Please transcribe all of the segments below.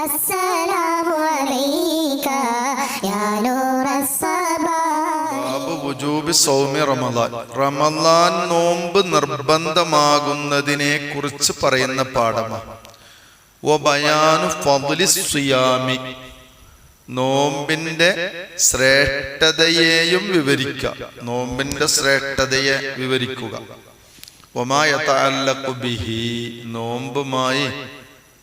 അസ്സലാമു അലൈക യാ റമലാൻ നോമ്പ് നിർബന്ധമാകുന്നതിനെ കുറിച്ച് പറയുന്ന പാഠമാണ് നോമ്പിന്റെ ശ്രേഷ്ഠതയെയും വിവരിക്കുക നോമ്പിന്റെ ശ്രേഷ്ഠതയെ വിവരിക്കുക. ഒമായ താലക്കുബിഹി നോമ്പുമായി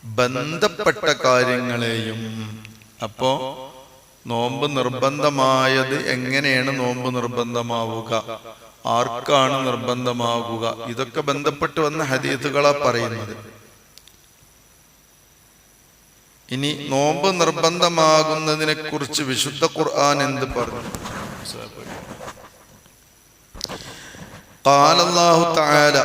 ബന്ധപ്പെട്ട കാര്യങ്ങളെയും അപ്പോ നോമ്പ് നിർബന്ധമായത് എങ്ങനെയാണ് നോമ്പ് നിർബന്ധമാവുക ആർക്കാണ് നിർബന്ധമാകുക ഇതൊക്കെ ബന്ധപ്പെട്ട് വന്ന ഹദീത്തുകളാ പറയുന്നത് ഇനി നോമ്പ് നിർബന്ധമാകുന്നതിനെ കുറിച്ച് വിശുദ്ധ ഖുർആൻ എന്ത് പറഞ്ഞു قال الله تعالى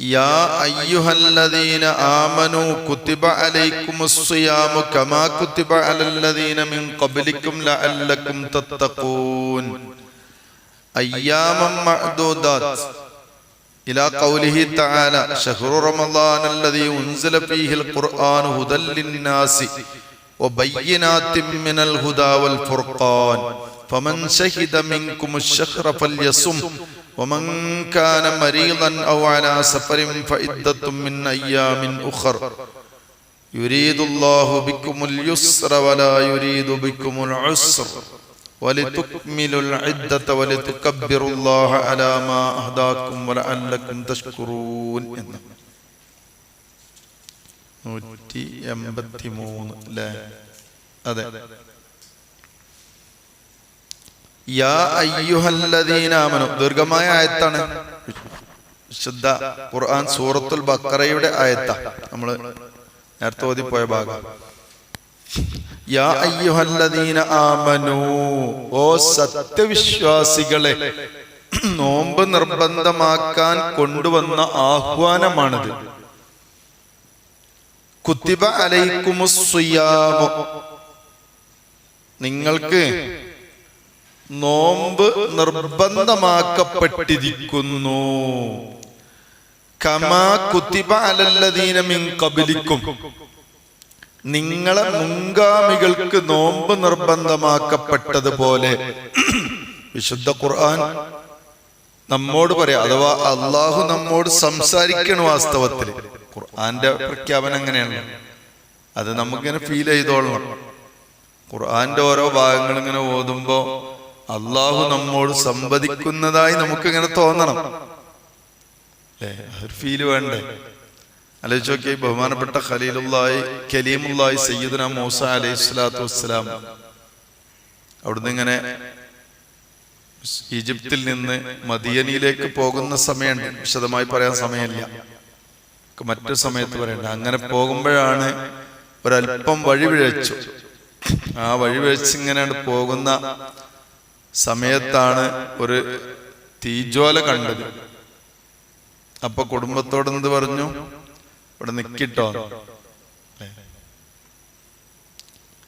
يا أيها الذين آمنوا كتب عليكم الصيام كما كتب على الذين من قبلكم لعلكم تتقون أياما معدودات إلى قوله تعالى شهر رمضان الذي أنزل فيه القرآن هدى للناس وبينات من الهدى والفرقان فمن شهد منكم الشهر فليصم ومن كان مريضا أو على سفر فعدة من أيام أخر يريد الله بكم اليسر ولا يريد بكم العسر ولتكملوا العدة ولتكبروا الله على ما أهداكم ولعلكم تشكرون എന്ന്. നൂറ്റി എൺപത്തി മൂന്ന് അല്ലേ അതെ യാ ദീർഘമായ ആയത്താണ്. വിശുദ്ധ ഖുർആൻ സൂറത്തുൽ ബക്കറയുടെ ആയത്ത. നമ്മൾ നേരത്തെ ഓതിപ്പോയ ഭാഗം. ആമനു. ഓ സത്യവിശ്വാസികളെ നോമ്പ് നിർബന്ധമാക്കാൻ കൊണ്ടുവന്ന ആഹ്വാനമാണിത്. കുത്തിബ അലൈക്കുമുസ്സുയാമു. നിങ്ങൾക്ക് നോമ്പ് നിർബന്ധമാക്കപ്പെട്ടിരിക്കുന്നു. കമാ കുത്തിബ കബിലിക്കും നിങ്ങളെ മുൻഗാമികൾക്ക് നോമ്പ് നിർബന്ധമാക്കപ്പെട്ടതുപോലെ. വിശുദ്ധ ഖുർആൻ നമ്മോട് പറയാം അഥവാ അള്ളാഹു നമ്മോട് സംസാരിക്കണം വാസ്തവത്തിൽ. ഖുർആന്റെ പ്രഖ്യാപനം അങ്ങനെയാണ് അത് നമുക്കിങ്ങനെ ഫീൽ ചെയ്തോളണം. ഖുർആന്റെ ഓരോ ഭാഗങ്ങൾ ഇങ്ങനെ ഓതുമ്പോ അള്ളാഹു നമ്മോട് സംവദിക്കുന്നതായി നമുക്കിങ്ങനെ തോന്നണം. അല്ലേ? ഒരു ഫീൽ വേണ്ടേ? ആലോചിച്ച് ബഹുമാനപ്പെട്ട ഖലീലുള്ളായി കലീമുള്ളായി സയ്യിദന മൂസ അലൈഹി സ്വലാത്തു വസ്സലാം. അവിടുന്ന് ഇങ്ങനെ ഈജിപ്തിൽ നിന്ന് മദിയനിയിലേക്ക് പോകുന്ന സമയമുണ്ട്. വിശദമായി പറയാൻ സമയമില്ല. മറ്റു സമയത്ത് പറയണ്ട. അങ്ങനെ പോകുമ്പോഴാണ് ഒരല്പം വഴിപിഴച്ചു ആ വഴിപിഴച്ച് ഇങ്ങനെയാണ് പോകുന്ന സമയത്താണ് ഒരു തീജ്വാല കണ്ടത്. അപ്പൊ കുടുംബത്തോട് എന്ത് പറഞ്ഞു? ഇവിടെ നിക്കിട്ടോ.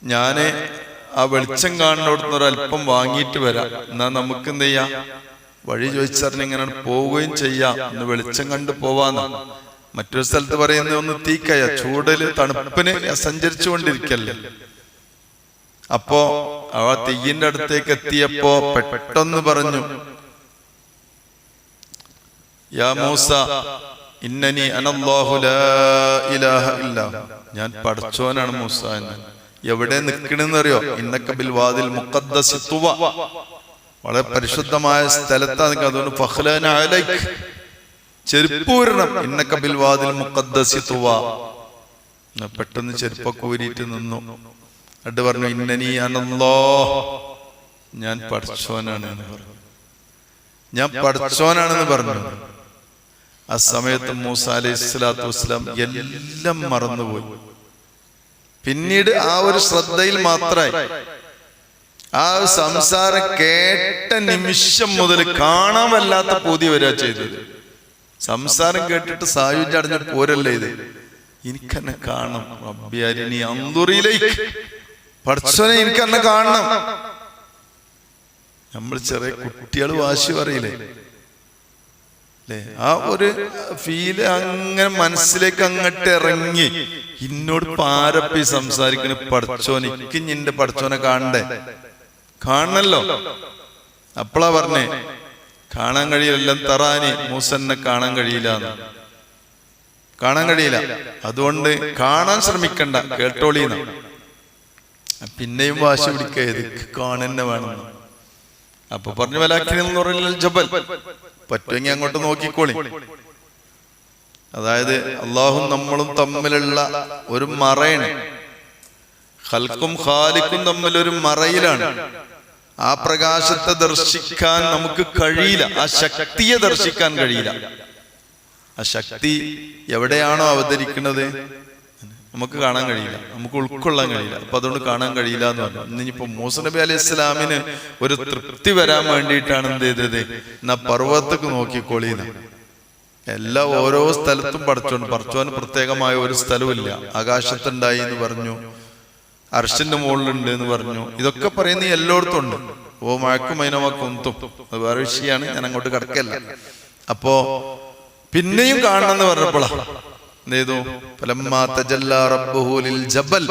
ഞാൻ ആ വെളിച്ചം കാണുന്നിടത്തുനിന്ന് ഒരല്പം വാങ്ങിയിട്ട് വരാം. എന്നാ നമുക്ക് എന്ത് ചെയ്യാം? വഴി ചോദിച്ചറിഞ്ഞ് ഇങ്ങനെ പോവുകയും ചെയ്യാം. ഒന്ന് വെളിച്ചം കണ്ട് പോവാന്ന്. മറ്റൊരു സ്ഥലത്ത് പറയുന്നത് ഒന്ന് തീക്കയ. ചൂടൽ തണുപ്പിന് സഞ്ചരിച്ചു കൊണ്ടിരിക്കല്ലേ അപ്പോ അവ തീയിന്റെ അടുത്തേക്ക് എത്തിയപ്പോ പെട്ടെന്ന് പറഞ്ഞു യാ മൂസ ഇന്നനി അനല്ലാഹു ലാ ഇലാഹ ഇല്ല. ഞാൻ പഠിച്ചോനാണ് മൂസ എന്ന്. എവിടെ നിൽക്കണെന്നറിയോ ഇന്നക്ക ബിൽ വാതിൽ മുഖദ്ദസി തുവ. വളരെ പരിശുദ്ധമായ സ്ഥലത്താണ് അതുകൊണ്ട് ഫഹ്ലാന അലൈക്ക് ചെരുപ്പ് ഊരണം. ഇന്നക്ക ബിൽ വാതിൽ മുഖദ്ദസി തുവ. പെട്ടെന്ന് ചെരുപ്പൊക്കെ ഊരിയിട്ട് നിന്നു. എന്നിട്ട് പറഞ്ഞു ഇന്നനി അനല്ലോ ഞാൻ പഠിച്ചോനാണ് എന്ന് പറഞ്ഞു. ഞാൻ പഠിച്ചോനാണെന്ന് പറഞ്ഞു. ആ സമയത്ത് മൂസ അലൈഹി സ്വലാത്തു വസ്സലാം എല്ലാം മറന്നുപോയി. പിന്നീട് ആ ഒരു ശ്രദ്ധയിൽ മാത്രമായി ആ സംസാരം കേട്ട നിമിഷം മുതൽ കാണാൻ വല്ലാത്ത പൂതി വരിക ചെയ്തത്. സംസാരം കേട്ടിട്ട് സായുജ്യം അടഞ്ഞിട്ട് പോരല്ലേ ഇത്? എനിക്കെന്നെ കാണണം. റബ്ബിയാരിനി അന്തുറിയിലേക്ക്. പഠിച്ചോനെ എനിക്കെന്നെ കാണണം. നമ്മൾ ചെറിയ കുട്ടികൾ വാശി പറയില്ലേ? അല്ലേ? ആ ഒരു ഫീൽ അങ്ങനെ മനസ്സിലേക്ക് അങ്ങോട്ട് ഇറങ്ങി. ഇന്നോട് പാരപ്പി സംസാരിക്കണ പഠിച്ചോൻ എനിക്ക് നിന്റെ പഠിച്ചോനെ കാണണ്ടേ? കാണണല്ലോ. അപ്പളാ പറഞ്ഞേ കാണാൻ കഴിയില്ല. തറാനി. മൂസന്നെ കാണാൻ കഴിയില്ല. കാണാൻ കഴിയില്ല. അതുകൊണ്ട് കാണാൻ ശ്രമിക്കണ്ട. കേട്ടോളീന്ന്. പിന്നെയും വാശി പിടിക്കുക. ഇത് കാണന്നെ വേണം. അപ്പൊ പറഞ്ഞു വലാക്കിനെന്ന് ജബൽ. പറ്റുമെങ്കിൽ അങ്ങോട്ട് നോക്കിക്കോളി. അതായത് അള്ളാഹും നമ്മളും തമ്മിലുള്ള ഒരു മറയാണ്. ഹൽക്കും ഖാലിക്കും തമ്മിൽ ഒരു മറയിലാണ്. ആ പ്രകാശത്തെ ദർശിക്കാൻ നമുക്ക് കഴിയില്ല. ആ ശക്തിയെ ദർശിക്കാൻ കഴിയില്ല. ആ ശക്തി എവിടെയാണോ അവതരിക്കുന്നത്? നമുക്ക് കാണാൻ കഴിയില്ല. നമുക്ക് ഉൾക്കൊള്ളാൻ കഴിയില്ല. അപ്പൊ അതുകൊണ്ട് കാണാൻ കഴിയില്ല എന്ന് പറഞ്ഞു. ഇന്നിപ്പോ മൂസ നബി അലൈഹി ഇസ്ലാമിന് ഒരു തൃപ്തി വരാൻ വേണ്ടിയിട്ടാണ് എന്ത് ചെയ്തത്? എന്നാ പർവതത്തേക്ക് നോക്കിക്കോളീന്ന് എല്ലാ ഓരോ സ്ഥലത്തും പഠിച്ചോണ്ട് പഠിച്ചോന് പ്രത്യേകമായ ഒരു സ്ഥലമില്ല ആകാശത്തുണ്ടായി എന്ന് പറഞ്ഞു. അർഷന്റെ മുകളിലുണ്ട് എന്ന് പറഞ്ഞു. ഇതൊക്കെ പറയുന്ന എല്ലായിടത്തും ഉണ്ട്. ഓ മഴക്കും മൈനമാക്കൊന്തും അത് വേറെ വിഷയമാണ്. ഞാൻ അങ്ങോട്ട് കിടക്കല്ല. അപ്പോ പിന്നെയും കാണണം എന്ന് പറഞ്ഞപ്പോഴാ എന്ത് ചെയ്തു ജബൽ.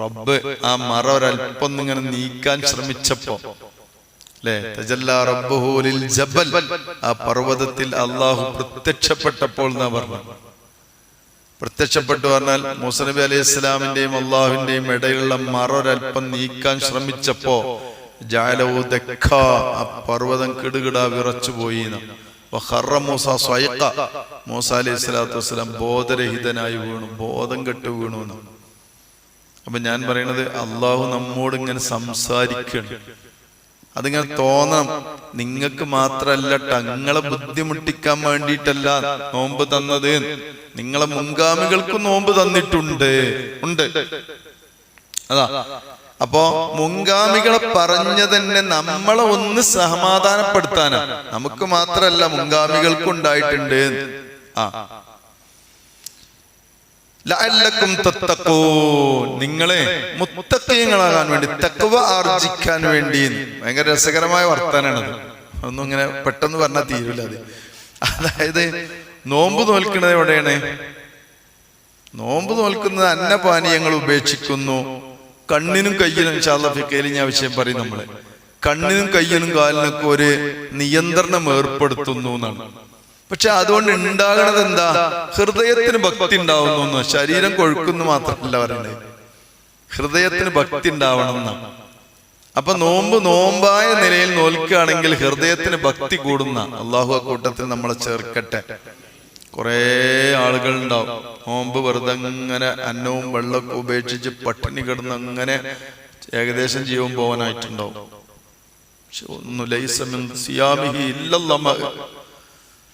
റബ്ബ് ആ മറ ഒരല്പം ഇങ്ങനെ നീക്കാൻ ശ്രമിച്ചപ്പോ അല്ലേ തജല്ലാ റബ്ബുഹു ലിൽ ജബൽ. ആ പർവതത്തിൽ അള്ളാഹു പ്രത്യക്ഷപ്പെട്ടപ്പോൾ എന്നാ പറഞ്ഞു? പ്രത്യക്ഷപ്പെട്ടു പറഞ്ഞാൽ മൂസ നബി അലൈഹി ഇസ്ലാമിന്റെയും അള്ളാഹുവിന്റെയും ഇടയിലുള്ള മറ ഒരല്പം നീക്കാൻ ശ്രമിച്ചപ്പോ ജാലവു ദക്ക ആ പർവതം വിറച്ചുപോയി വിറച്ചു പോയി മൂസ സ്വയക്ക. മൂസ അലൈഹി സ്വലാത്തു വസ്സലാം ബോധരഹിതനായി വീണു ബോധം കെട്ട് വീണു എന്ന്. അപ്പൊ ഞാൻ പറയണത് അള്ളാഹു നമ്മോട് ഇങ്ങനെ സംസാരിക്കണം. അതിങ്ങനെ തോന്നണം. നിങ്ങൾക്ക് മാത്രല്ല തങ്ങളെ ബുദ്ധിമുട്ടിക്കാൻ വേണ്ടിയിട്ടല്ല നോമ്പ് തന്നത്. നിങ്ങളെ മുൻഗാമികൾക്കും നോമ്പ് തന്നിട്ടുണ്ട്. ഉണ്ട്. അതാ. അപ്പോ മുൻഗാമികളെ പറഞ്ഞ തന്നെ നമ്മളെ ഒന്ന് സമാധാനപ്പെടുത്താനാ നമുക്ക് മാത്രല്ല മുൻഗാമികൾക്കും ഉണ്ടായിട്ടുണ്ട്. ആ. ലഅല്ലക്കും നിങ്ങളെ മുത്തക്കീങ്ങളാകാൻ വേണ്ടി തക്കവ ആർജിക്കാൻ വേണ്ടി. ഭയങ്കര രസകരമായ വർത്താനാണത്. ഒന്നും ഇങ്ങനെ പെട്ടെന്ന് പറഞ്ഞാൽ തീരില്ല അത്. അതായത് നോമ്പ് നോൽക്കുന്നത് എവിടെയാണ്? നോമ്പ് നോൽക്കുന്നത് അന്നപാനീയങ്ങൾ ഉപേക്ഷിക്കുന്നു. കണ്ണിനും കയ്യിനും ചാലഫിക്കയിൽ ഞാൻ വിഷയം പറയും നമ്മൾ. കണ്ണിനും കയ്യിനും കാലിനൊക്കെ ഒരു നിയന്ത്രണം ഏർപ്പെടുത്തുന്നു എന്നാണ്. പക്ഷെ അതുകൊണ്ട് ഉണ്ടാകണത് എന്താ? ഹൃദയത്തിന് ഭക്തി ഉണ്ടാവുന്നു. ശരീരം കൊഴുക്കുന്നു മാത്രമല്ല പറയണേ ഹൃദയത്തിന് ഭക്തി ഉണ്ടാവണം എന്നാണ്. അപ്പൊ നോമ്പ് നോമ്പായ നിലയിൽ നോൽക്കുകയാണെങ്കിൽ ഹൃദയത്തിന് ഭക്തി കൂടുന്ന അള്ളാഹു ആ കൂട്ടത്തിൽ നമ്മളെ ചേർക്കട്ടെ. കുറേ ആളുകൾ ഉണ്ടാവും നോമ്പ് വെറുതെ അങ്ങനെ അന്നവും വെള്ളമൊക്കെ ഉപേക്ഷിച്ച് പട്ടിണി കിടന്ന് അങ്ങനെ ഏകദേശം ജീവൻ പോകാനായിട്ടുണ്ടാവും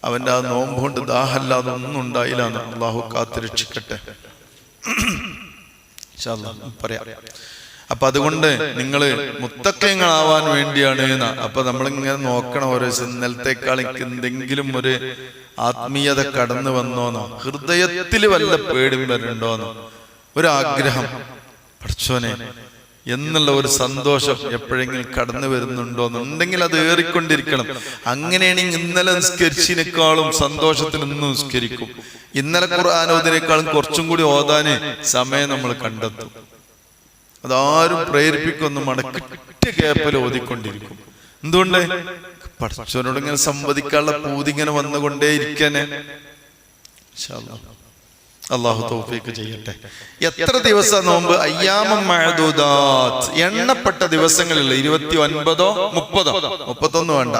അവന്റെ ആ നോമ്പ് കൊണ്ട് ദാഹല്ലാതെ ഒന്നും ഉണ്ടായില്ല അള്ളാഹു കാത്തുരക്ഷിക്കട്ടെ. പറയാം. അപ്പൊ അതുകൊണ്ട് നിങ്ങൾ മുത്തക്കയങ്ങളാവാൻ വേണ്ടിയാണ് അപ്പൊ നമ്മളിങ്ങനെ നോക്കണം ഓരോ ഇന്നലത്തേക്കാൾ എന്തെങ്കിലും ഒരു ആത്മീയത കടന്നു വന്നോന്നോ ഹൃദയത്തിൽ വല്ല പേടി വരണ്ടോന്നോ ഒരാഗ്രഹം. പഠിച്ചോനെ എന്നുള്ള ഒരു സന്തോഷം എപ്പോഴെങ്കിലും കടന്നു വരുന്നുണ്ടോ എന്നുണ്ടെങ്കിൽ അത് ഏറിക്കൊണ്ടിരിക്കണം. അങ്ങനെയാണെങ്കിൽ ഇന്നലെ നിസ്കരിച്ചതിനേക്കാളും സന്തോഷത്തിൽ ഇന്ന് നിസ്കരിക്കും. ഇന്നലെ ഖുർആാനോദിനേക്കാളും കുറച്ചും കൂടി ഓതാന് സമയം നമ്മൾ കണ്ടെത്തും. അതാരും പ്രേരിപ്പിക്കൊന്നും മടക്കിട്ട് കേപ്പൽ ഓതിക്കൊണ്ടിരിക്കും. എന്തുകൊണ്ട്? പഠിച്ചവനോട് ഇങ്ങനെ സംവദിക്കാനുള്ള പൂതി ഇങ്ങനെ വന്നുകൊണ്ടേ ഇരിക്കാനെ അള്ളാഹു തോഫിക്ക് ചെയ്യട്ടെ. എത്ര ദിവസം നോമ്പ്? അയ്യാമം മഴദൂദാത്ത് എണ്ണപ്പെട്ട ദിവസങ്ങളില്ല ഇരുപത്തി ഒൻപതോ മുപ്പതോ? മുപ്പത്തൊന്നും വേണ്ട.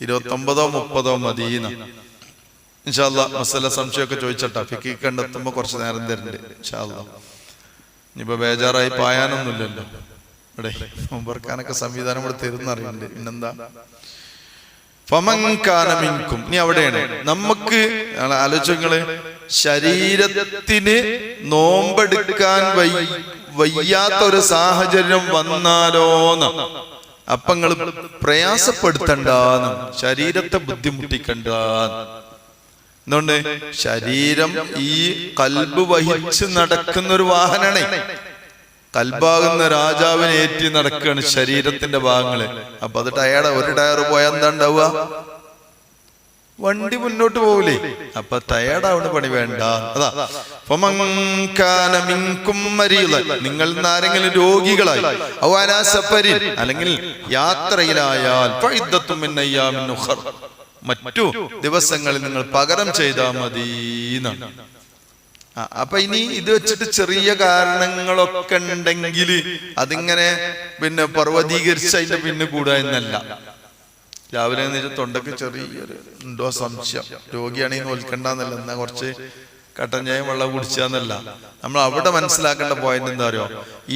ഇരുപത്തി ഒമ്പതോ മുപ്പതോ മദീന. ഇൻഷാല്ല മസല സംശയമൊക്കെ ചോദിച്ചട്ടാ. ഫിക്കി കണ്ടെത്തുമ്പോ കുറച്ച് നേരം തരുന്നുണ്ട് ഇൻഷാല്ല ഇനിയിപ്പോ ബേജാറായി പായാനൊന്നുമില്ലല്ലോ. ഇവിടെ നോമ്പർക്കാനൊക്കെ സംവിധാനം ഇവിടെ തരുന്നറിയുന്നുണ്ട്. പിന്നെന്താ? ഫമങ്കാനമിൻകും നീ അവിടെയാണ്. നമുക്ക് ആലോചനകൾ ശരീരത്തിന് നോമ്പെടുക്കാൻ വയ്യ വയ്യാത്ത ഒരു സാഹചര്യം വന്നാലോന്ന്. അപ്പങ്ങൾ പ്രയാസപ്പെടുത്തണ്ടെന്നും. ശരീരത്തെ ബുദ്ധിമുട്ടിക്കണ്ടാന്ന്. എന്തുകൊണ്ട് ശരീരം ഈ കൽബ് വഹിച്ച് നടക്കുന്ന ഒരു വാഹനാണ്. കൽബാകുന്ന രാജാവിനെ ഏറ്റി നടക്കുകയാണ് ശരീരത്തിന്റെ ഭാഗങ്ങൾ. അപ്പൊ അത് ടയർഡ് ഒരു ടയർ പോയാൽ എന്താ ഉണ്ടാവുക? വണ്ടി മുന്നോട്ട് പോകൂലേ അപ്പൊ തയ്യാടാവണ പണി വേണ്ട. അതാ നിങ്ങൾ ആരെങ്കിലും രോഗികളായി അല്ലെങ്കിൽ യാത്രയിലായാൽ മറ്റു ദിവസങ്ങളിൽ നിങ്ങൾ പകരം ചെയ്താൽ മതി അപ്പൊ ഇനി ഇത് വെച്ചിട്ട് ചെറിയ കാരണങ്ങളൊക്കെ ഉണ്ടെങ്കിൽ അതിങ്ങനെ പിന്നെ പർവതീകരിച്ച് അതിന്റെ പിന്നെ കൂടുക എന്നല്ല. രാവിലെ എഴുന്നേറ്റ് തൊണ്ടക്ക് ചെറിയൊരു ഉണ്ടോ സംശയം. രോഗിയാണെങ്കിൽ നോൽക്കണ്ടെന്നല്ല. എന്നാ കുറച്ച് കട്ടൻ വെള്ളം കുടിച്ചാന്നല്ല. നമ്മൾ അവിടെ മനസ്സിലാക്കേണ്ട പോയിന്റ് എന്താ അറിയോ?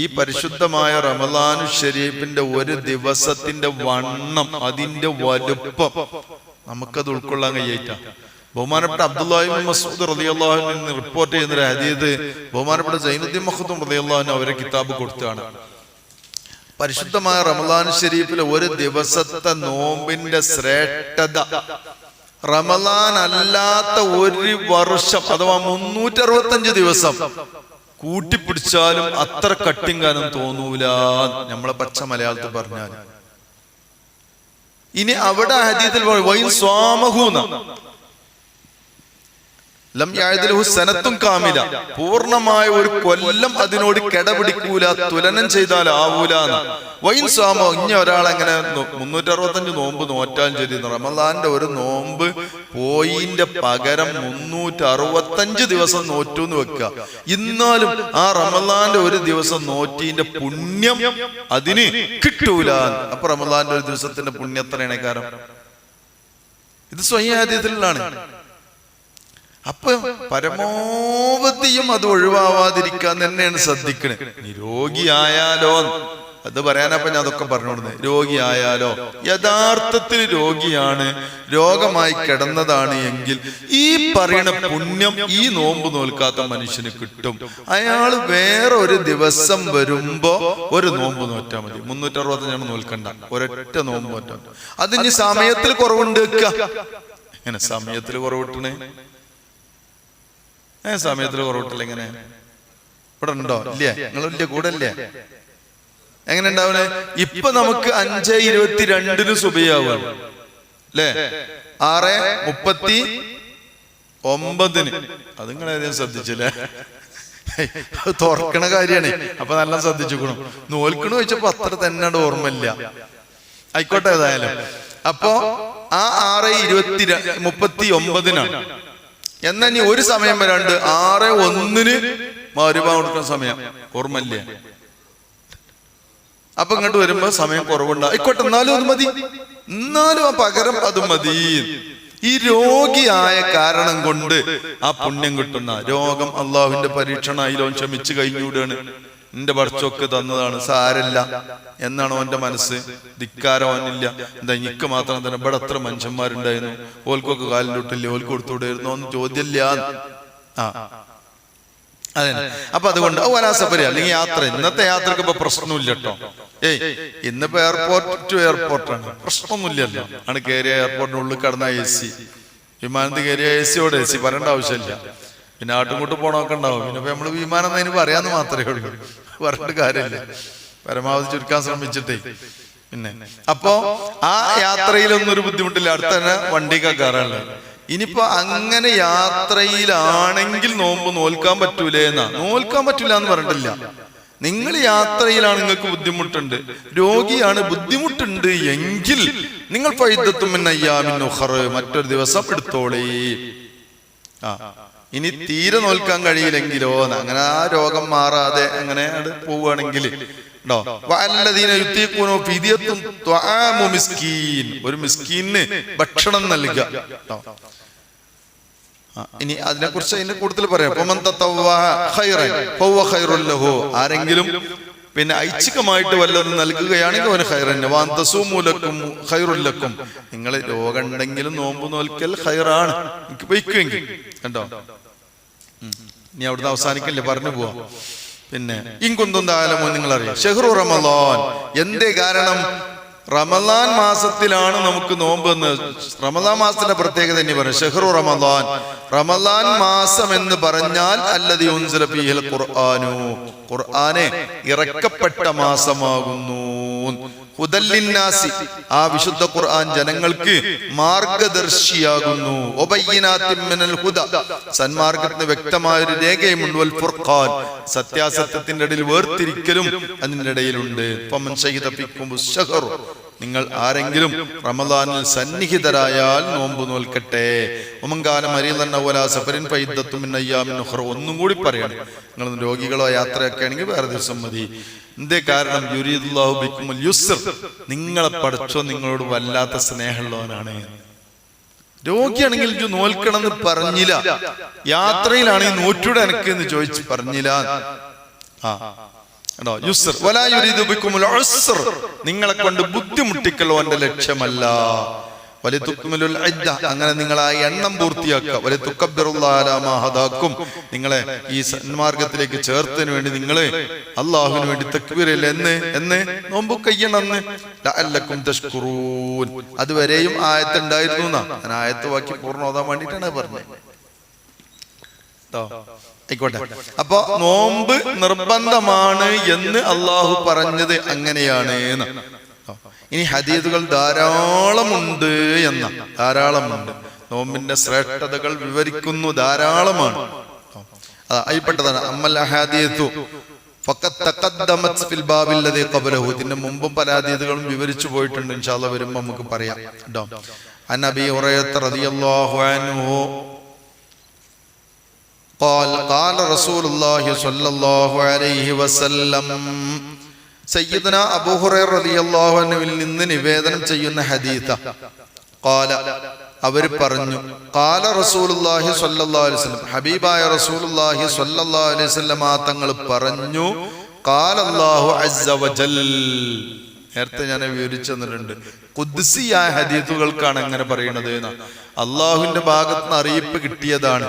ഈ പരിശുദ്ധമായ റമലാനു ഷരീഫിന്റെ ഒരു ദിവസത്തിന്റെ വണ്ണം അതിന്റെ വലുപ്പം. നമുക്കത് ഉൾക്കൊള്ളാൻ കഴിയേറ്റ ബഹുമാനപ്പെട്ട അബ്ദുല്ലാഹിബിൻ മസൂദ് റളിയല്ലാഹു റിപ്പോർട്ട് ചെയ്യുന്ന ഒരു ബഹുമാനപ്പെട്ട സൈനുദ്ദീൻ മഖ്ദൂം റളിയല്ലാഹു അവരെ കിതാബ് കൊടുത്താണ്. പരിശുദ്ധമായ റമദാൻ ഷരീഫിലെ ഒരു ദിവസത്തെ നോമ്പിന്റെ ശ്രേഷ്ഠത. റമദാൻ അല്ലാത്ത ഒരു വർഷം അഥവാ മുന്നൂറ്റി അറുപത്തഞ്ച് ദിവസം കൂട്ടിപ്പിടിച്ചാലും അത്ര കട്ടിങ്കാനം തോന്നൂല. നമ്മളെ പച്ച മലയാളത്തിൽ പറഞ്ഞാൽ ഇനി അവിടെ ഹദീത്തിൽ വൈൻ സ്വാമഹൂന്ന. ലം സനത്തും കാമില. പൂർണമായ ഒരു കൊല്ലം അതിനോട് കിടപിടിക്കൂല തുലനം ചെയ്താൽ ആവൂല വൈൻ സ്വാമോ ഇനി ഒരാൾ അങ്ങനെ മുന്നൂറ്റി അറുപത്തഞ്ച് നോമ്പ് നോറ്റാൻ ചെയ്തിരുന്നു റമദാന്റെ ഒരു നോമ്പ് പോയിന്റെ പകരം മുന്നൂറ്റി അറുപത്തഞ്ച് ദിവസം നോറ്റു എന്ന് വെക്കുക. ഇന്നാലും ആ റമദാന്റെ ഒരു ദിവസം നോറ്റീന്റെ പുണ്യം അതിന് കിട്ടൂല അപ്പൊ റമദാന്റെ ഒരു ദിവസത്തിന്റെ പുണ്യത്രയാണ് കാരണം ഇത് സ്വയാദ്യത്തിലാണ് അപ്പൊ പരമോവധിയും അത് ഒഴിവാവാതിരിക്കാൻ തന്നെയാണ് ശ്രദ്ധിക്കണേ. രോഗിയായാലോ അത് പറയാനപ്പൊ ഞാൻ അതൊക്കെ പറഞ്ഞുകൊടുന്നത് രോഗിയായാലോ. യഥാർത്ഥത്തിൽ രോഗിയാണ്. രോഗമായി കിടന്നതാണ് എങ്കിൽ ഈ പറയുന്ന പുണ്യം ഈ നോമ്പ് നോൽക്കാത്ത മനുഷ്യന് കിട്ടും. അയാൾ വേറെ ഒരു ദിവസം വരുമ്പോ ഒരു നോമ്പ് നോറ്റാ മതി. മുന്നൂറ്റി അറുപത്തഞ്ചാണ് നോൽക്കണ്ട. ഒരൊറ്റ നോമ്പ് നോറ്റാ അതിന് സമയത്തിൽ കുറവുണ്ട് എങ്ങനെ സമയത്തിൽ കുറവിട്ടണേ ഏ സമയത്തിൽ കുറവിട്ടില്ല എങ്ങനെ ഇവിടെ ഉണ്ടോ? ഇല്ലേ? നിങ്ങൾ വലിയ കൂടെ ഇല്ലേ എങ്ങനെ ഉണ്ടാവണേ ഇപ്പൊ നമുക്ക് അഞ്ച് ഇരുപത്തി രണ്ടിന് സുബിയാവുകയാണ് അല്ലേ ആറ് മുപ്പത്തി ഒമ്പതിന്. അത് നിങ്ങൾ ഏതെങ്കിലും ശ്രദ്ധിച്ചില്ലേ? തുറക്കണ കാര്യമാണ് അപ്പൊ നല്ല ശ്രദ്ധിച്ചുക്കണം. നോൽക്കണ ചോദിച്ചപ്പോ അത്ര തന്നെ ഓർമ്മയില്ല. ആയിക്കോട്ടെ ഏതായാലും. അപ്പോ ആ ആറ് ഇരുപത്തി മുപ്പത്തി ഒമ്പതിനാണ്. എന്നാ ഇനി ഒരു സമയം വരാണ്ട് ആറ് ഒന്നിന് മാരുപ കൊടുക്കുന്ന സമയം. ഓർമ്മല്ലേ അപ്പൊ ഇങ്ങോട്ട് വരുമ്പോ സമയം കുറവുണ്ടാവും ആയിക്കോട്ടെ എന്നാലും അത് മതി. എന്നാലും ആ പകരം അത് മതി. ഈ രോഗിയായ കാരണം കൊണ്ട് ആ പുണ്യം കിട്ടുന്ന രോഗം അള്ളാഹുവിന്റെ പരീക്ഷണ അതിലോ ക്ഷമിച്ചു കഴിഞ്ഞൂടാണ് നിന്റെ പഠിച്ചൊക്കെ തന്നതാണ് സാരല്ല. എന്നാണ് ഓന്റെ മനസ്സ്? ധിക്കാരം ഓനില്ല എന്താ എനിക്ക് മാത്രം തന്നെ ഇവിടെ അത്ര മനുഷ്യന്മാരുണ്ടായിരുന്നു? ഓൽക്കൊക്കെ കാലിലൊട്ടില്ലേ ഓൽക്ക് കൊടുത്തുവിടായിരുന്നു ഒന്നും ചോദ്യമില്ല. ആ. അതെ. അപ്പൊ അതുകൊണ്ട് ഒരാസപ്പരി അല്ലെങ്കിൽ യാത്ര. ഇന്നത്തെ യാത്രയ്ക്ക് ഇപ്പൊ പ്രശ്നമില്ല കേട്ടോ. ഏയ് ഇന്നിപ്പോ എയർപോർട്ട് ടു എയർപോർട്ടാണ് പ്രശ്നമൊന്നുമില്ലല്ലോ. ആണ് കയറിയ എയർപോർട്ടിനുള്ളിൽ കടന്ന എ സി വിമാനത്തിൽ കയറിയ എ സിയോട് എ സി പറയേണ്ട ആവശ്യമില്ല. പിന്നെ ആട്ടുംകൂട്ട് പോണോക്കെ ഉണ്ടാവും. പിന്നെ ഇപ്പൊ നമ്മൾ വിമാനം എന്നതിന് പറയാന്ന് മാത്രമേ ഉള്ളൂ. പറഞ്ഞിട്ട് കാര്യമില്ല. പരമാവധി ചുരുക്കാൻ ശ്രമിച്ചിട്ടേ. പിന്നെ. അപ്പോ ആ യാത്രയിലൊന്നും ഒരു ബുദ്ധിമുട്ടില്ല. അടുത്ത തന്നെ വണ്ടിക്ക് കയറാനുള്ളത്. ഇനിയിപ്പോ അങ്ങനെ യാത്രയിലാണെങ്കിൽ നോമ്പ് നോൽക്കാൻ പറ്റൂലേ എന്നാ. നോൽക്കാൻ പറ്റൂല എന്ന് പറഞ്ഞിട്ടില്ല. നിങ്ങൾ യാത്രയിലാണ് നിങ്ങൾക്ക് ബുദ്ധിമുട്ടുണ്ട്. രോഗിയാണ് ബുദ്ധിമുട്ടുണ്ട് എങ്കിൽ നിങ്ങൾ പൈതത്തും മറ്റൊരു ദിവസം എടുത്തോളേ. ആ. ഇനി തീരെ നോൽക്കാൻ കഴിയില്ലെങ്കിലോ അങ്ങനെ ആ രോഗം മാറാതെ അങ്ങനെ പോവുകയാണെങ്കിൽ ഉണ്ടോ മിസ്കീൻ. ഒരു മിസ്കീന് ഭക്ഷണം നൽകുക. ഇനി അതിനെ കുറിച്ച് അതിന്റെ കൂടുതൽ പറയാം. ആരെങ്കിലും പിന്നെ ഐച്ഛികമായിട്ട് വല്ലതും നൽകുകയാണെങ്കിൽ അവന് ഖൈർ തന്നെ വാന്തസു മൂലക്കും ഖൈറുല്ലക്കും നിങ്ങൾ രോഗം ഉണ്ടെങ്കിലും നോമ്പ് നോൽക്കൽ ഖൈറാണ്. എനിക്ക് വയ്ക്കുമെങ്കിൽ. കണ്ടോ? നീ ഇനി അവിടുന്ന് അവസാനിക്കല്ലേ? പറഞ്ഞു പോവാ. പിന്നെ ഇങ്കുന്തും താലമോ നിങ്ങൾ അറിയാം ഷെഹ്റു റമദാൻ. എന്തേ കാരണം? റമലാൻ മാസത്തിലാണ് നമുക്ക് നോമ്പ് എന്ന്. റമദാൻ മാസത്തിന്റെ പ്രത്യേകത തന്നെ പറയും. ഷെഹ്റു റമദാൻ. റമദാൻ മാസം എന്ന് പറഞ്ഞാൽ അല്ലതി ഖുർആനെ ഇറക്കപ്പെട്ട മാസമാകുന്നു. ഹുദല്ലിന്നാസി ആ വിശുദ്ധ ഖുർആൻ ജനങ്ങൾക്ക് മാർഗദർശിയാകുന്നു. ഒബയ്യനാത്തിൻ മിനൽ ഹുദ. സന്മാർഗത്തിന് വ്യക്തമായ ഒരു രേഖയുമുണ്ട്. വൽ ഫുർഖാൻ. സത്യാസത്യത്തിന്റെ ഇടയിൽ വേർതിരിക്കലും അതിന്റെ ഇടയിലുണ്ട്. ശഹിദ ഫിക്കും നിങ്ങൾ ആരെങ്കിലും റമദാനിൽ സന്നിഹിതരായാൽ നോമ്പ് നോൽക്കട്ടെ. അരിയൽ പോലെ സഫരിൻ ഉഖ്റ. ഒന്നും കൂടി പറയണം. നിങ്ങൾ രോഗികളോ യാത്രയൊക്കെ ആണെങ്കിൽ വേറെ ദിവസം മതി. എന്തേ കാരണം? യുരീദുല്ലാഹു നിങ്ങളെ പഠിച്ചോ നിങ്ങളോട് വല്ലാത്ത സ്നേഹമുള്ളവനാണ്. രോഗിയാണെങ്കിൽ ഇത് നോൽക്കണം എന്ന് പറഞ്ഞില്ല യാത്രയിലാണെങ്കിൽ നോറ്റൂടെ എനിക്ക് എന്ന് ചോദിച്ച് പറഞ്ഞില്ല. ആ. നിങ്ങളെ കൊണ്ട് ബുദ്ധിമുട്ടിക്കലോ എന്റെ ലക്ഷ്യമല്ല. അങ്ങനെ നിങ്ങൾ ആ എണ്ണം പൂർത്തിയാക്കുക. വലിയ തുക്കബിറുല്ലാലാമാഹദാക്കും നിങ്ങളെ ഈ സന്മാർഗത്തിലേക്ക് ചേർത്തതിന് വേണ്ടി നിങ്ങളെ അള്ളാഹുവിന് വേണ്ടി തക്ബീറില്ല എന്ന് എന്ന് നോമ്പ് കയ്യണമെന്ന് അല്ലക്കും അതുവരെയും ആയത്ത് ഉണ്ടായിരുന്നു എന്നാ. ഞാൻ ആയത്ത് വാക്കി പൂർണ ഓതാൻ വേണ്ടിയിട്ടാണ് പറഞ്ഞത്. ട്ടോ. ആയിക്കോട്ടെ. അപ്പൊ നോമ്പ് നിർബന്ധമാണ് എന്ന് അള്ളാഹു പറഞ്ഞത് അങ്ങനെയാണ്. ട്ടോ. ഇനി ഹദീദുകൾ ധാരാളമുണ്ട് എന്ന ധാരാളമുണ്ട് നോമ്പിന്റെ ശ്രേഷ്ഠതകൾ വിവരിക്കുന്നു ധാരാളമാണ് ട്ടോ. അതാ അതിൽപ്പെട്ടതാണ് അമ്മൽ അഹാദീത്തു ഫഖത്ത് തഖദ്ദമത് ഫിൽ ബാബിൽ ലദീ ഖബലഹു ഇതിന്റെ മുമ്പും പല ഹദീദുകളും വിവരിച്ചു പോയിട്ടുണ്ട് ഇൻഷാല്ലാ വരുമ്പോൾ നമുക്ക് പറയാം കേട്ടോ അൻ അബീ ഹുറൈറ റളിയല്ലാഹു അൻഹു قال قال رسول الله صلى الله عليه وسلم സയ്യിദന അബൂഹുറൈർ റതിയല്ലാഹുവിൽ നിന്ന് നിവേദനം ചെയ്യുന്ന ഹദീത കാല അവർ പറഞ്ഞു കാല റസൂലുല്ലാഹി സ്വല്ലല്ലാഹി അലൈഹി വസല്ലം ഹബീബായ റസൂലുല്ലാഹി സ്വല്ലല്ലാഹി അലൈഹി വസല്ലം തങ്ങൾ പറഞ്ഞു കാല അല്ലാഹു അസ്സ വജൽ. നേരത്തെ ഞാൻ വിവരിച്ചു തന്നിട്ടുണ്ട്. കുദ്സിയായ ഹദീത്തുകൾക്കാണ് അങ്ങനെ പറയുന്നത് അള്ളാഹുവിന്റെ ഭാഗത്ത് നിന്ന് അറിയിപ്പ് കിട്ടിയതാണ്.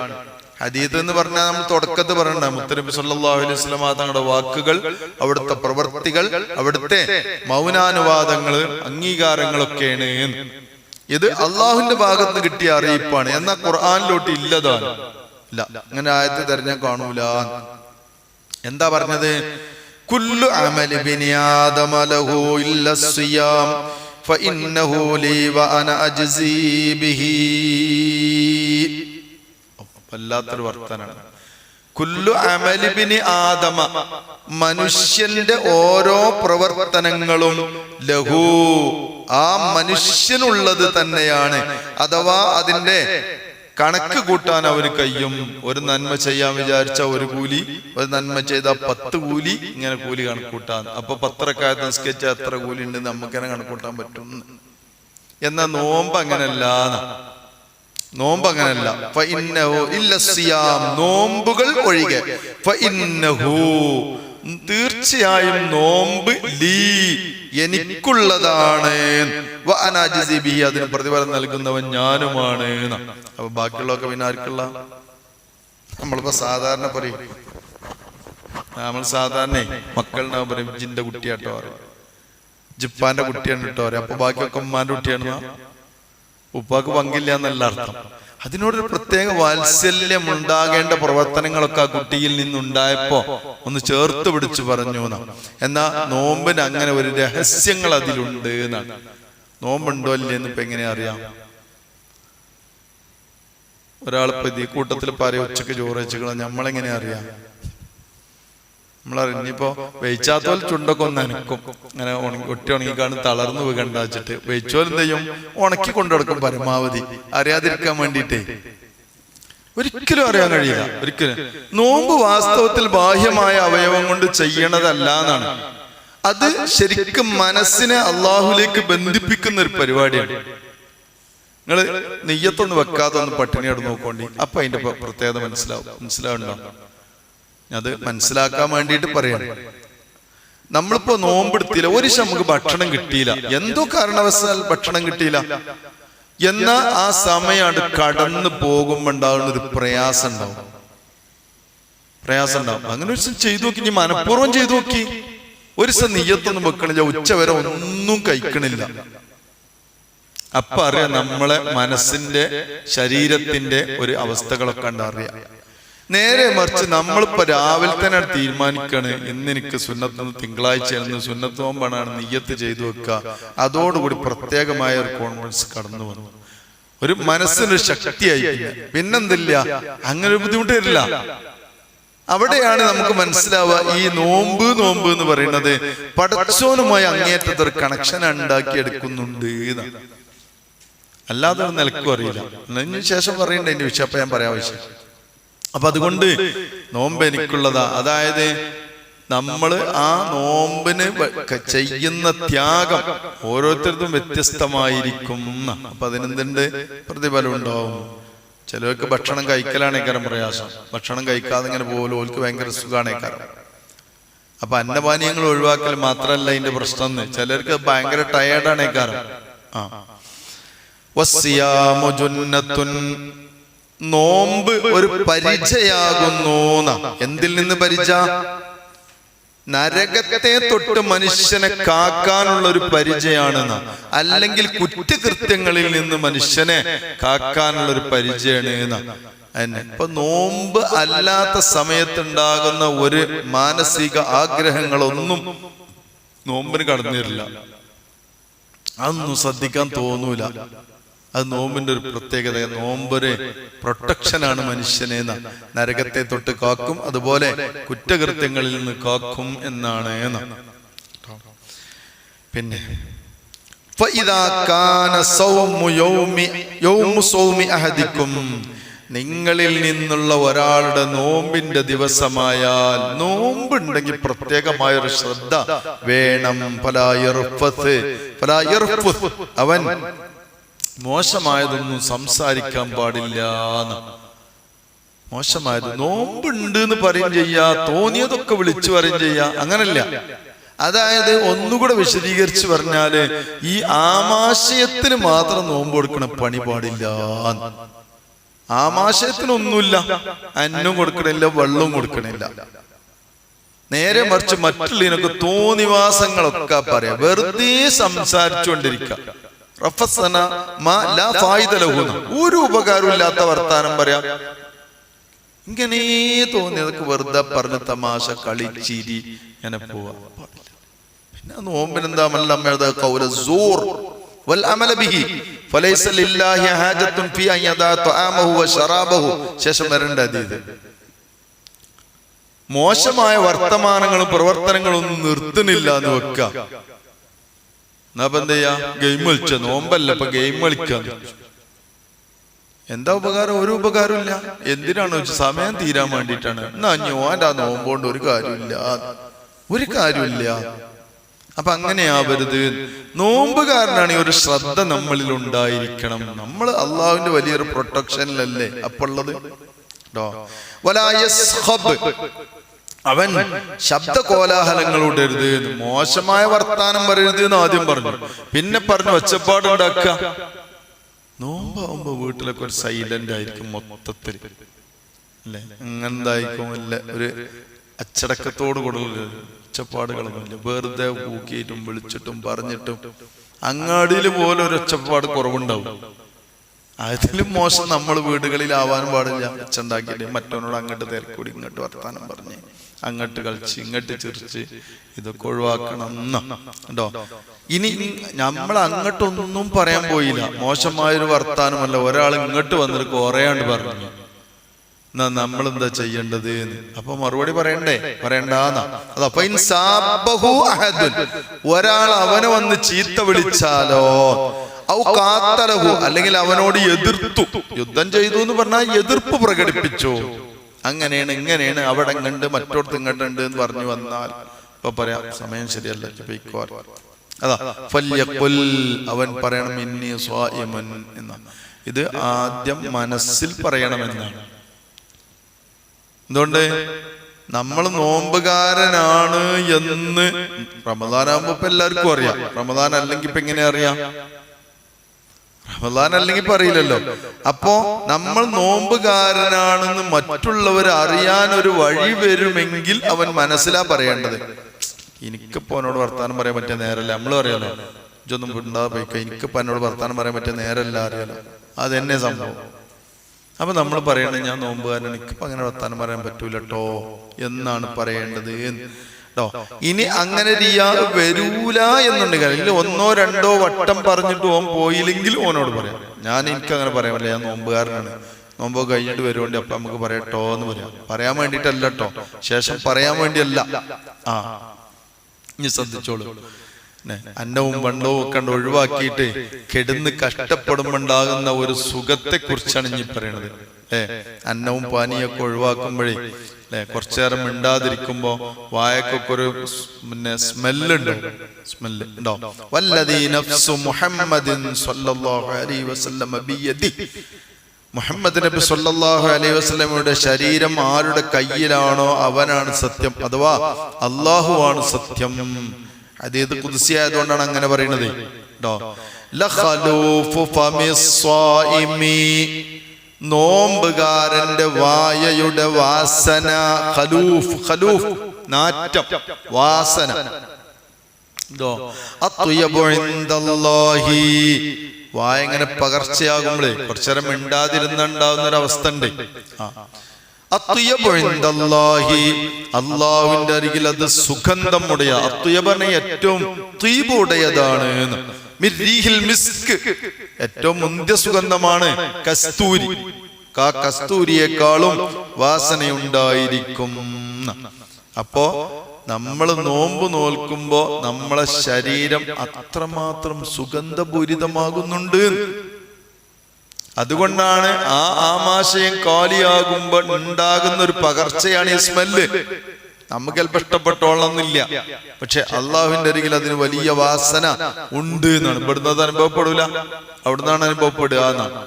ഹദീത്ത് എന്ന് പറഞ്ഞാൽ നമ്മൾ തുടക്കത്ത് പറയണ്ട. മുത്തനബി സല്ലല്ലാഹു അലൈഹി സ്വലമ തങ്ങളുടെ വാക്കുകൾ അവിടുത്തെ പ്രവർത്തികൾ അവിടുത്തെ മൗനാനുവാദങ്ങൾ അംഗീകാരങ്ങളൊക്കെയാണ്. ഇത് അള്ളാഹുവിന്റെ ഭാഗത്ത് കിട്ടിയ അറിയിപ്പാണ്. എന്നാ ഖുർആാനിലോട്ട് ഇല്ലതാണ്. ഇല്ല അങ്ങനെ ആയത്തെ തെരഞ്ഞാൽ കാണൂല. എന്താ പറഞ്ഞത്? കുല്ലു അമലി ബിനി ഇല്ല സിയാം ഫഇന്നഹു ലീ ബിഹി. വല്ലാത്തൊരു വർത്തനാണ്. കുല്ലു അമലിബിന് ആദമ മനുഷ്യന്റെ ഓരോ പ്രവർത്തനങ്ങളും ലഹു. ആ മനുഷ്യനുള്ളത് തന്നെയാണ്. അഥവാ അതിന്റെ കണക്ക് കൂട്ടാൻ അവന് കഴിയും. ഒരു നന്മ ചെയ്യാൻ വിചാരിച്ച ഒരു കൂലി ഒരു നന്മ ചെയ്ത പത്ത് കൂലി ഇങ്ങനെ കൂലി കണക്കൂട്ടാൻ അപ്പൊ പത്രക്കാലത്ത് നിസ്കരിച്ച എത്ര കൂലി ഉണ്ട് നമുക്കെന്നെ കണക്കൂട്ടാൻ പറ്റും എന്നാ. നോമ്പ് അങ്ങനല്ല നോമ്പ് അങ്ങനല്ല നോമ്പുകൾ ഒഴികെ. തീർച്ചയായും നോമ്പ് ലീ. എനിക്കുള്ളതാണ്. അതിന് പ്രതിഫലം നൽകുന്നവൻ ഞാനുമാണ്. അപ്പൊ ബാക്കിയുള്ളതൊക്കെ പിന്നെ ആർക്കുള്ള? നമ്മളിപ്പോ സാധാരണ പറയും. നമ്മൾ സാധാരണ മക്കളുണ്ടാവും പറയും ജിന്റെ കുട്ടിയാട്ടോ പറയും. ജിപ്പാന്റെ കുട്ടിയാണ് കേട്ടോ അപ്പൊ ബാക്കിയൊക്കെ ഉമ്മാന്റെ കുട്ടിയാണെന്നാ? ഉപ്പാക്ക് പങ്കില്ല എന്നല്ല അർത്ഥം. അതിനോടൊരു പ്രത്യേക വാത്സല്യം ഉണ്ടാകേണ്ട പ്രവർത്തനങ്ങളൊക്കെ ആ കുട്ടിയിൽ നിന്നുണ്ടായപ്പോ ഒന്ന് ചേർത്ത് പിടിച്ചു പറഞ്ഞു എന്നാ എന്നാ നോമ്പിന് അങ്ങനെ ഒരു രഹസ്യങ്ങൾ അതിലുണ്ട് എന്നാണ് നോമ്പുണ്ടോ ഇല്ലേന്ന് ഇപ്പൊ എങ്ങനെ അറിയാം? ഒരാളിപ്പോ ഈ കൂട്ടത്തിൽ പറയും ഉച്ചയ്ക്ക് ചോറ് വെച്ചുകളാ നമ്മളെങ്ങനെ അറിയാം? നമ്മളറിയാം ഇനിയിപ്പോ വെയിച്ചാത്തോൽ ചുണ്ടൊക്കെ ഒന്ന് അനക്കും. അങ്ങനെ ഒട്ടി ഉണങ്ങിക്കാണ് തളർന്നു വീകണ്ട വെച്ചിട്ട്. വെയിച്ചോൽ എന്ത് ചെയ്യും? ഉണക്കി കൊണ്ടുനടക്കും പരമാവധി. അറിയാതിരിക്കാൻ വേണ്ടിയിട്ടേ. ഒരിക്കലും അറിയാൻ കഴിയില്ല. ഒരിക്കലും. നോമ്പ് വാസ്തവത്തിൽ ബാഹ്യമായ അവയവം കൊണ്ട് ചെയ്യണതല്ല എന്നാണ് അത് ശരിക്കും മനസ്സിനെ അള്ളാഹുലേക്ക് ബന്ധിപ്പിക്കുന്ന ഒരു പരിപാടിയാണ്. നിങ്ങൾ നെയ്യത്തൊന്ന് വെക്കാതെ ഒന്ന് പട്ടിണി കിടന്ന് നോക്കോണ്ടി. അപ്പൊ അതിന്റെ പ്രത്യേകത മനസ്സിലാവും. മനസ്സിലാവുണ്ടോ അത് മനസ്സിലാക്കാൻ വേണ്ടിയിട്ട് പറയണം. നമ്മളിപ്പോ നോമ്പെടുത്തില്ല ഒരു നമുക്ക് ഭക്ഷണം കിട്ടിയില്ല. എന്തോ കാരണവശാൽ ഭക്ഷണം കിട്ടിയില്ല. എന്നാ ആ സമയമാണ് കടന്നു പോകുമ്പോ ഉണ്ടാകുന്ന ഒരു പ്രയാസം ഉണ്ടാവും. പ്രയാസം ഉണ്ടാവും. അങ്ങനെ ഒരു ചെയ്തു നോക്കി ഇനി മനഃപൂർവം ചെയ്തു നോക്കി. ഒരു ദിവസം നെയ്യത്തൊന്നും വെക്കണില്ല ഉച്ച വരെ ഒന്നും കഴിക്കണില്ല. അപ്പൊ അറിയാം നമ്മളെ മനസ്സിന്റെ ശരീരത്തിന്റെ ഒരു അവസ്ഥകളൊക്കെ ഉണ്ട് അറിയാം നേരെ മറിച്ച് നമ്മളിപ്പോ രാവിലെ തന്നെ തീരുമാനിക്കാണ്. ഇന്ന് എനിക്ക് സുന്നത്ത് തിങ്കളാഴ്ച സുന്നത്ത് നോമ്പാണ് നെയ്യത്ത് ചെയ്തു വെക്കുക. അതോടുകൂടി പ്രത്യേകമായ ഒരു കോൺഫിഡൻസ് കടന്നു വന്നു. ഒരു മനസ്സിനൊരു ശക്തിയായി. പിന്നെ. പിന്നെന്തില്ല? അങ്ങനെ ഒരു ബുദ്ധിമുട്ട് വരില്ല അവിടെയാണ് നമുക്ക് മനസ്സിലാവുക ഈ നോമ്പ് നോമ്പ് എന്ന് പറയുന്നത് പടച്ചോനുമായി അങ്ങേറ്റത്തെ ഒരു കണക്ഷൻ ഉണ്ടാക്കി എടുക്കുന്നുണ്ട്. അല്ലാതെ നിലക്കും അറിയില്ല. അതിന് ശേഷം പറയണ്ട എന്റെ വിഷയം. അപ്പൊ ഞാൻ പറയാം ആവശ്യം അപ്പൊ അതുകൊണ്ട് നോമ്പ് എനിക്കുള്ളതാ. അതായത് നമ്മൾ ആ നോമ്പിന് ചെയ്യുന്ന ത്യാഗം ഓരോരുത്തർക്കും വ്യത്യസ്തമായിരിക്കും. അപ്പൊ അതിനെന്തുണ്ട്? പ്രതിഫലം ഉണ്ടാവും. ചിലർക്ക് ഭക്ഷണം കഴിക്കലാണേക്കാരം പ്രയാസം. ഭക്ഷണം കഴിക്കാതെ ഇങ്ങനെ പോലും ഓൽക്ക് ഭയങ്കര സുഖാണേക്കാരം അപ്പൊ അന്നപാനീയങ്ങൾ ഒഴിവാക്കൽ മാത്രമല്ല ഇതിന്റെ പ്രശ്നം. ചിലർക്ക് ഭയങ്കര ടയേർഡാണേക്കാരം ആ. നോമ്പ് ഒരു പരിചയാകുന്നു ന്നാ. എന്തിൽ നിന്ന് പരിച? നരകത്തെ തൊട്ട് മനുഷ്യനെ കാക്കാനുള്ള ഒരു പരിചയമാണെന്ന അല്ലെങ്കിൽ കുറ്റകൃത്യങ്ങളിൽ നിന്ന് മനുഷ്യനെ കാക്കാനുള്ള ഒരു പരിചയമാണ് എന്ന് ഇപ്പൊ നോമ്പ് അല്ലാത്ത സമയത്തുണ്ടാകുന്ന ഒരു മാനസിക ആഗ്രഹങ്ങളൊന്നും നോമ്പിന് കടന്നിട്ടില്ല അതൊന്നും ശ്രദ്ധിക്കാൻ തോന്നൂല. അത് നോമ്പിന്റെ ഒരു പ്രത്യേകത. നോമ്പൊരു പ്രൊട്ടക്ഷനാണ് മനുഷ്യനെ നരകത്തെ തൊട്ട് കാക്കും അതുപോലെ കുറ്റകൃത്യങ്ങളിൽ നിന്ന് കാക്കും എന്നാണ് പിന്നെ നിങ്ങളിൽ നിന്നുള്ള ഒരാളുടെ നോമ്പിന്റെ ദിവസമായാൽ നോമ്പുണ്ടെങ്കിൽ പ്രത്യേകമായ ഒരു ശ്രദ്ധ വേണം. പല അവൻ മോശമായതൊന്നും സംസാരിക്കാൻ പാടില്ല. മോശമായത് നോമ്പുണ്ട് എന്ന് പറയും ചെയ്യാ തോന്നിയതൊക്കെ വിളിച്ചു പറയും ചെയ്യാ അങ്ങനല്ല അതായത് ഒന്നുകൂടെ വിശദീകരിച്ച് പറഞ്ഞാൽ ഈ ആമാശയത്തിന് മാത്രം നോമ്പ് കൊടുക്കണ പണി പാടില്ല. ആമാശയത്തിനൊന്നുമില്ല അന്നും കൊടുക്കണില്ല വെള്ളവും കൊടുക്കണില്ല നേരെ മറിച്ച് മറ്റുള്ളതിനൊക്കെ തോന്നിവാസങ്ങളൊക്കെ പറയാം വെറുതെ സംസാരിച്ചുകൊണ്ടിരിക്കുക റഫസന മാ ലാ ഫായിദ ലഹു എന്ന്. ഒരു ഉപകാരവും ഇല്ലാത്ത വർത്താനം പറയാം. ഇങ്ങനെ തോന്നിയതൊക്കെ വെറുതെ പറഞ്ഞ തമാശ കളിച്ചിരി ചിരി ഇങ്ങനെ പോവാ. പിന്നെ നോമ്പിനെന്താ മല്ലമ്മ കൗല സൂർ വൽ അമല ബിഹി. ഫലൈസ ലില്ലാഹി ഹാജത്തുൻ أن يدع طعامه ശറാബഹു. ശേഷം വരേണ്ട അതീത് മോശമായ വർത്തമാനങ്ങളും പ്രവർത്തനങ്ങളും ഒന്നും നിർത്തുന്നില്ല എന്ന് വെക്ക എന്നാ ഇപ്പൊ എന്ത് ചെയ്യാ? ഗെയിം കളിച്ച. നോമ്പല്ല ഇപ്പൊ ഗെയിം കളിക്കാൻ. എന്താ ഉപകാരം? ഒരു ഉപകാരമില്ല എന്തിനാണ് സമയം തീരാൻ വേണ്ടിയിട്ടാണ്? എന്നാ ഞാൻ നോമ്പോണ്ട് ഒരു കാര്യമില്ല ഒരു കാര്യമില്ല അപ്പൊ അങ്ങനെയാവരുത് നോമ്പുകാരനാണ് ഈ ഒരു ശ്രദ്ധ നമ്മളിൽ ഉണ്ടായിരിക്കണം. നമ്മൾ അള്ളാഹുവിന്റെ വലിയൊരു പ്രൊട്ടക്ഷനിലല്ലേ. വലാ യസ്ഖബ്. അവൻ ശബ്ദ കോലാഹലങ്ങൾ ഇടരുത് മോശമായ വർത്താനം പറയരുത് എന്ന് ആദ്യം പറഞ്ഞു. പിന്നെ പറഞ്ഞു ഒച്ചപ്പാടുണ്ടാക്കുക. നോമ്പാവുമ്പോ വീട്ടിലൊക്കെ ഒരു സൈലന്റ് ആയിരിക്കും മൊത്തത്തിൽ. അല്ലെ? അങ്ങനെന്തായിരിക്കും അല്ല ഒരു അച്ചടക്കത്തോട് കൂടുതൽ ഒച്ചപ്പാടുകളൊന്നുമില്ല വെറുതെ കൂക്കിയിട്ടും വിളിച്ചിട്ടും പറഞ്ഞിട്ടും അങ്ങാടിയിൽ പോലെ ഒരു ഒച്ചപ്പാട് കുറവുണ്ടാവും. അതിലും മോശം നമ്മൾ വീടുകളിലാവാനും പാടില്ല. അച്ഛണ്ടാക്കിയിട്ട് മറ്റവനോട് അങ്ങോട്ട് തിരക്കൂടി ഇങ്ങോട്ട് വർത്താനം പറഞ്ഞ് അങ്ങോട്ട് കളിച്ച് ഇങ്ങോട്ട് ചിരിച്ച് ഇതൊക്കെ ഒഴിവാക്കണം. കേട്ടോ ഇനി നമ്മൾ അങ്ങോട്ടൊന്നും പറയാൻ പോയില്ല. മോശമായൊരു വർത്താനമല്ല. ഒരാൾ ഇങ്ങോട്ട് വന്നിട്ട് കുറേയാണ്ട് പറഞ്ഞു. എന്നാ നമ്മൾ എന്താ ചെയ്യേണ്ടത്. അപ്പൊ മറുപടി പറയണ്ടേ? പറയണ്ടാന്നാ. അതപ്പൊ. ഒരാൾ അവനെ വന്ന് ചീത്ത വിളിച്ചാലോ? ഔ കാത്തലഹു. അല്ലെങ്കിൽ അവനോട് എതിർത്തു. യുദ്ധം ചെയ്തു എന്ന് പറഞ്ഞാൽ എതിർപ്പ് പ്രകടിപ്പിച്ചു. അങ്ങനെയാണ് ഇങ്ങനെയാണ് അവിടെ കണ്ട് മറ്റോടത്ത് ഇങ്ങോട്ടുണ്ട് എന്ന് പറഞ്ഞു വന്നാൽ. ഇപ്പൊ പറയാം സമയം ശരിയല്ല അതാ അവൻ പറയണം ഇന്നി സ്വായിമുൻ എന്ന. ഇത് ആദ്യം മനസ്സിൽ പറയണമെന്നാണ് എന്തുകൊണ്ട്? നമ്മൾ നോമ്പുകാരനാണ് എന്ന്. റമദാനാകുമ്പോ ഇപ്പൊ എല്ലാവർക്കും അറിയാം. റമദാൻ അല്ലെങ്കിൽ ഇപ്പൊ എങ്ങനെ അറിയാം? റമദാൻ അല്ലെങ്കിൽ പറയില്ലല്ലോ. അപ്പോ നമ്മൾ നോമ്പുകാരനാണെന്ന് മറ്റുള്ളവർ അറിയാൻ ഒരു വഴി വരുമെങ്കിൽ അവൻ മനസ്സിലാ പറയേണ്ടത്. എനിക്കിപ്പോ അവനോട് വർത്താനം പറയാൻ പറ്റിയ നേരല്ല. നമ്മൾ അറിയാലോ ഇതൊന്നും ഉണ്ടാ പോയിക്കോ എനിക്കിപ്പോ എന്നോട് വർത്താനം പറയാൻ പറ്റിയ നേരല്ല അറിയാലോ. അതെന്നെ സംഭവം. അപ്പൊ നമ്മൾ പറയണത് ഞാൻ നോമ്പുകാരൻ എനിക്കിപ്പോ അങ്ങനെ വർത്താനം പറയാൻ പറ്റൂലട്ടോ എന്നാണ് പറയേണ്ടത് ഇനി അങ്ങനെ റിയാ വരൂല എന്നുണ്ടെങ്കിൽ അല്ലെങ്കിൽ ഒന്നോ രണ്ടോ വട്ടം പറഞ്ഞിട്ട് ഓൻ പോയില്ലെങ്കിൽ ഓനോട് പറയാം. ഞാൻ എനിക്ക് അങ്ങനെ പറയാൻ പറ്റില്ല. ഞാൻ നോമ്പുകാരനാണ്. നോമ്പ് കഴിഞ്ഞിട്ട് വരുവേണ്ടി അപ്പൊ നമുക്ക് പറയട്ടോ എന്ന് പറയാം. പറയാൻ വേണ്ടിയിട്ടല്ല കേട്ടോ ശേഷം പറയാൻ വേണ്ടിയല്ല. ആ. ഇനി ശ്രദ്ധിച്ചോളൂ. അന്നവും വണ്ണവും ഒക്കെ ഉണ്ട് ഒഴിവാക്കിയിട്ട് കെടുന്ന് കഷ്ടപ്പെടുമ്പോണ്ടാകുന്ന ഒരു സുഖത്തെ കുറിച്ചാണ് ഇനി പറയണത്. ഏ അന്നവും പാനിയൊക്കെ ഒഴിവാക്കുമ്പോഴേ അല്ലെ കുറച്ചേരം മിണ്ടാതിരിക്കുമ്പോ വായക്കൊക്കെ ഒരു പിന്നെ പിന്നെ സ്മെല്ലുണ്ട്. സ്മെല്ല് ഉണ്ടോ? വല്ലദീ നഫ്സു മുഹമ്മദിൻ സ്വല്ലല്ലാഹു അലൈഹി വസല്ലമ ബിയദി. മുഹമ്മദ് നബി സല്ലല്ലാഹു അലൈഹി വസല്ലമയുടെ ശരീരം ആരുടെ കയ്യിലാണോ അവനാണ് സത്യം. അഥവാ അള്ളാഹുവാണ് സത്യം. അതേത് കുതിസിയായതുകൊണ്ടാണ് അങ്ങനെ പറയുന്നത്. കേട്ടോ നോമ്പുകാരന്റെ വായയുടെ വാസന. ഖലൂഫ് ഖലൂഫ്. നാറ്റം വാസന. ദോ അത്വയബു ഇൻദല്ലാഹി. വായ ഇങ്ങനെ പകർച്ചയാകുമ്പോഴേ കുറച്ചേരം മിണ്ടാതിരുന്നുണ്ടാവുന്ന ഒരു അവസ്ഥ ഉണ്ട് അത്വയബുഴന്തല്ലാഹി അള്ളാഹുവിന്റെ അരികിൽ അത് സുഗന്ധം ഉടയ. അത്യപന ഏറ്റവും തീപുടയതാണ് എന്ന്. മിസ്ക് ഏറ്റവും മുന്തിയ സുഗന്ധമാണ് കസ്തൂരി. ആ കസ്തൂരിയേക്കാളും വാസനയുണ്ടായിരിക്കും. അപ്പോ നമ്മൾ നോമ്പ് നോൽക്കുമ്പോ നമ്മളെ ശരീരം അത്രമാത്രം സുഗന്ധപൂരിതമാകുന്നുണ്ട്. അതുകൊണ്ടാണ് ആ ആമാശയം കാലിയാകുമ്പോൾ ഉണ്ടാകുന്ന ഒരു പകർച്ചയാണ് ഈ സ്മെല്ല്. നമുക്ക് ചിലപ്പോൾ ഇഷ്ടപ്പെട്ടോളന്നില്ല പക്ഷെ അള്ളാഹുവിന്റെ അരികിൽ അതിന് വലിയ വാസന ഉണ്ട് എന്നാണ്. ഇവിടുന്ന് അത് അനുഭവപ്പെടില്ല അവിടുന്നാണ് അനുഭവപ്പെടുക എന്നാണ്.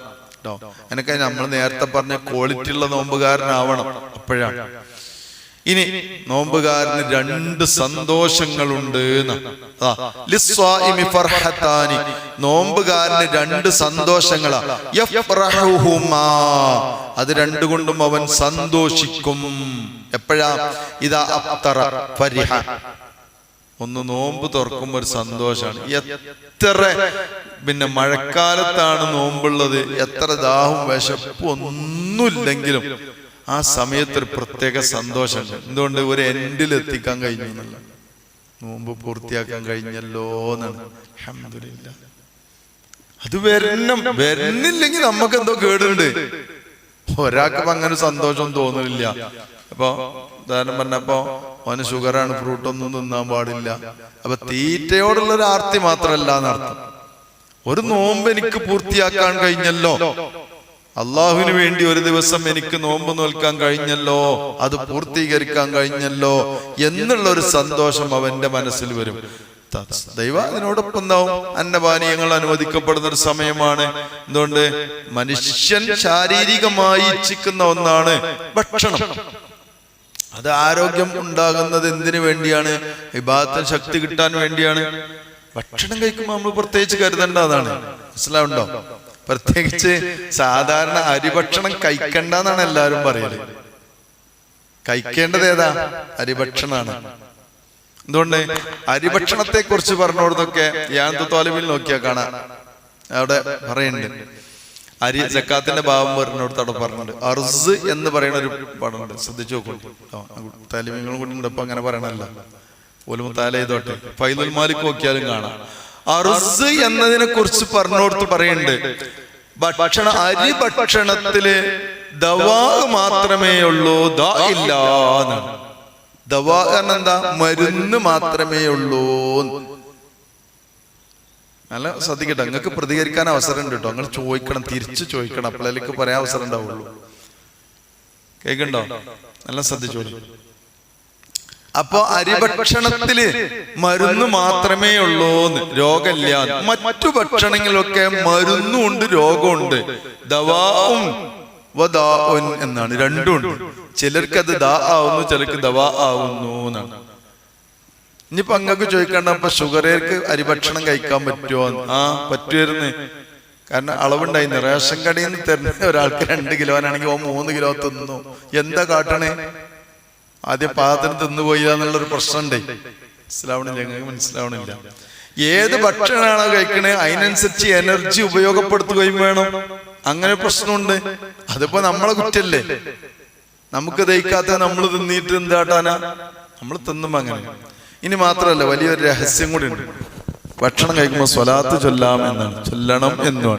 കേട്ടോ എനിക്ക് നമ്മൾ നേരത്തെ പറഞ്ഞ ക്വാളിറ്റി ഉള്ള നോമ്പുകാരനാവണം അപ്പോഴാണ്. ഇനി നോമ്പുകാരന് രണ്ട് സന്തോഷങ്ങളുണ്ട്. നോമ്പുകാരന് രണ്ട് സന്തോഷങ്ങളാ. അത് രണ്ടുകൊണ്ടും അവൻ സന്തോഷിക്കും. എപ്പോഴാ? ഇതാ അപ്തറ പരിഹ. ഒന്ന് നോമ്പ് തുറക്കുമ്പോ ഒരു സന്തോഷമാണ് എത്ര പിന്നെ മഴക്കാലത്താണ് നോമ്പുള്ളത്. എത്ര ദാഹവും വിശപ്പും ഒന്നുമില്ലെങ്കിലും ആ സമയത്ത് ഒരു പ്രത്യേക സന്തോഷമുണ്ട് എന്തുകൊണ്ട് ഒരു എൻഡിൽ എത്തിക്കാൻ കഴിഞ്ഞു എന്നല്ല. നോമ്പ് പൂർത്തിയാക്കാൻ കഴിഞ്ഞല്ലോ എന്നാണ്. അൽഹംദുലില്ലാ. അത് വരണം. വരുന്നില്ലെങ്കിൽ നമുക്ക് എന്തോ കേടുണ്ട്. ഒരാൾക്കും അങ്ങനെ സന്തോഷം തോന്നുന്നില്ല അപ്പൊ ഉദാഹരണം പറഞ്ഞപ്പോ അവന് ഷുഗറാണ് ഫ്രൂട്ടൊന്നും തിന്നാൻ പാടില്ല. അപ്പൊ തീറ്റയോടുള്ള ഒരു ആർത്തി മാത്രമല്ല എന്നർത്ഥം ഒരു നോമ്പ് എനിക്ക് പൂർത്തിയാക്കാൻ കഴിഞ്ഞല്ലോ. അള്ളാഹുവിന് വേണ്ടി ഒരു ദിവസം എനിക്ക് നോമ്പ് നോൽക്കാൻ കഴിഞ്ഞല്ലോ. അത് പൂർത്തീകരിക്കാൻ കഴിഞ്ഞല്ലോ. എന്നുള്ള ഒരു സന്തോഷം അവന്റെ മനസ്സിൽ വരും. ദൈവ അതിനോടൊപ്പം എന്താവും അന്നപാനീയങ്ങൾ അനുവദിക്കപ്പെടുന്ന ഒരു സമയമാണ്. എന്തുകൊണ്ട്? മനുഷ്യൻ ശാരീരികമായി ഇച്ഛിക്കുന്ന ഒന്നാണ് ഭക്ഷണം. അത് ആരോഗ്യം ഉണ്ടാകുന്നത് എന്തിനു വേണ്ടിയാണ്? വിഭാഗത്തിന് ശക്തി കിട്ടാൻ വേണ്ടിയാണ്. ഭക്ഷണം കഴിക്കുമ്പോൾ നമ്മൾ പ്രത്യേകിച്ച് കരുതേണ്ട അതാണ്. മനസ്സിലാവുണ്ടോ? പ്രത്യേകിച്ച് സാധാരണ അരിഭക്ഷണം കഴിക്കണ്ടെന്നാണ് എല്ലാവരും പറയൽ. കഴിക്കേണ്ടത് ഏതാ? അരിഭക്ഷണാണ് എന്തുകൊണ്ട്? അരിഭക്ഷണത്തെ കുറിച്ച് പറഞ്ഞോടത്തൊക്കെ യാന്ത് തോലവിൽ നോക്കിയാ കാണാം. അവിടെ പറയുന്നുണ്ട്. അരി ജക്കാത്തിന്റെ ഭാവം പറഞ്ഞോടത്ത് അവിടെ പറഞ്ഞിട്ടുണ്ട്. അർസ് എന്ന് പറയുന്ന ഒരു പടമുണ്ട് ശ്രദ്ധിച്ചു നോക്കൂ താലിമ്യങ്ങളും കൂടി ഉണ്ട് ഇപ്പൊ അങ്ങനെ പറയണല്ല പോലും താല ചെയ്തോട്ടെ. ഫൈലുൽ മാലിക് നോക്കിയാലും കാണാം. അർസ് എന്നതിനെ കുറിച്ച് പറഞ്ഞോടത്ത് പറയുന്നുണ്ട് ഭക്ഷണ അരി ഭക്ഷണത്തിൽ ദവാ മാത്രമേ ഉള്ളൂ ദാ ഇല്ല ദവാ കാരണം എന്താ? മരുന്ന് മാത്രമേ ഉള്ളൂ നല്ല ശ്രദ്ധിക്കട്ടെ നിങ്ങൾക്ക് പ്രതികരിക്കാൻ അവസരം ഉണ്ട്? കേട്ടോ നിങ്ങൾ ചോദിക്കണം തിരിച്ചു ചോദിക്കണം. അപ്പോഴേക്ക് പറയാൻ അവസരം ഉണ്ടാവുള്ളൂ. കേൾക്കണ്ടോ? നല്ല ശ്രദ്ധിച്ചോളൂ അപ്പൊ അരിഭക്ഷണത്തിൽ മരുന്ന് മാത്രമേ ഉള്ളൂ രോഗമില്ല മറ്റു ഭക്ഷണങ്ങളിലൊക്കെ മരുന്നുണ്ട് രോഗമുണ്ട്. ദവാവും എന്നാണ്. രണ്ടും ഉണ്ട്. ചിലർക്ക് അത് ദാ ആവുന്നു ചിലർക്ക് ദവാ ആവുന്നു എന്നാണ്. ഇനിയിപ്പോ അങ്ങക്ക് ചോദിക്കണ്ട ഇപ്പൊ ഷുഗറേർക്ക് അരിഭക്ഷണം കഴിക്കാൻ പറ്റുമോ? ആ പറ്റുമായിരുന്നു. കാരണം അളവുണ്ടായിരുന്നു റേഷൻ കടയിൽ നിന്ന് തരുന്ന ഒരാൾക്ക് രണ്ട് കിലോനാണെങ്കിൽ ഓ മൂന്ന് കിലോ തിന്നു. എന്താ കാട്ടണേ? ആദ്യം പാകത്തിന് തിന്നുപോയില്ല എന്നുള്ളൊരു പ്രശ്നമുണ്ടേ. മനസ്സിലാവണില്ല ഞങ്ങൾക്ക് മനസ്സിലാവണില്ല. ഏത് ഭക്ഷണമാണോ കഴിക്കണേ അതിനനുസരിച്ച് എനർജി ഉപയോഗപ്പെടുത്തുകയും വേണം. അങ്ങനെ പ്രശ്നമുണ്ട്. അതിപ്പോ നമ്മളെ കുറ്റല്ലേ? നമുക്ക് ദഹിക്കാത്ത നമ്മൾ തിന്നിട്ട് എന്താട്ടാനാ നമ്മൾ തിന്നുമ്പോ അങ്ങനെ. ഇനി മാത്രമല്ല വലിയൊരു രഹസ്യം കൂടി ഉണ്ട്. ഭക്ഷണം കഴിക്കുമ്പോൾ സ്വലാത്ത് ചൊല്ലാം എന്നാണ് ചൊല്ലണം എന്നുമാണ്